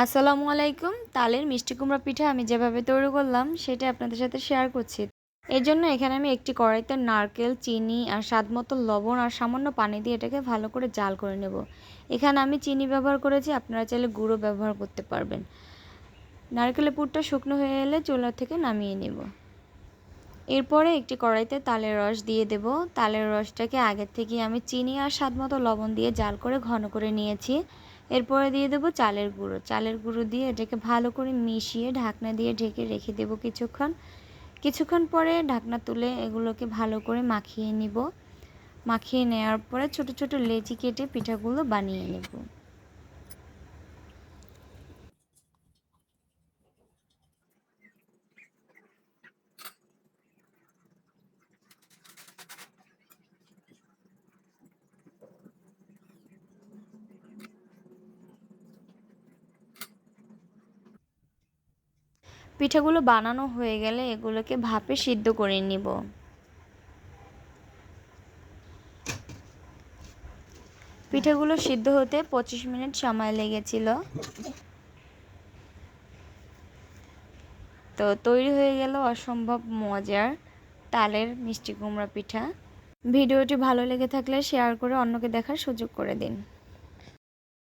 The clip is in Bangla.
আসসালামু আলাইকুম। তালের মিষ্টি কুমড়া পিঠা আমি যেভাবে তৈরি করলাম সেটা আপনাদের সাথে শেয়ার করছি। এর জন্য এখানে আমি একটি কড়াইতে নারকেল, চিনি আর স্বাদ মতো লবণ আর সামান্য পানি দিয়ে এটাকে ভালো করে জাল করে নেব। এখানে আমি চিনি ব্যবহার করেছি, আপনারা চাইলে গুঁড়ো ব্যবহার করতে পারবেন। নারকেলের পুরটা শুকনো হয়ে এলে চুলা থেকে নামিয়ে নেব। এরপরে একটি কড়াইতে তালের রস দিয়ে দেব। তালের রসটাকে আগের থেকে আমি চিনি আর স্বাদ মতো লবণ দিয়ে জাল করে ঘন করে নিয়েছি। এরপরে দিয়ে দেবো চালের গুঁড়ো। চালের গুঁড়ো দিয়ে এটাকে ভালো করে মিশিয়ে ঢাকনা দিয়ে ঢেকে রেখে দেবো কিছুক্ষণ। কিছুক্ষণ পরে ঢাকনা তুলে এগুলোকে ভালো করে মাখিয়ে নিব। মাখিয়ে নেওয়ার পরে ছোট ছোট লেচি কেটে পিঠাগুলো বানিয়ে নেব। পিঠাগুলো বানানো হয়ে গেলে এগুলোকে ভাপে সিদ্ধ করে নিব। পিঠাগুলো সিদ্ধ হতে পঁচিশ মিনিট সময় লেগেছিল। তো তৈরি হয়ে গেল অসম্ভব মজার তালের মিষ্টি কুমড়া পিঠা। ভিডিওটি ভালো লেগে থাকলে শেয়ার করে অন্যকে দেখার সুযোগ করে দিন।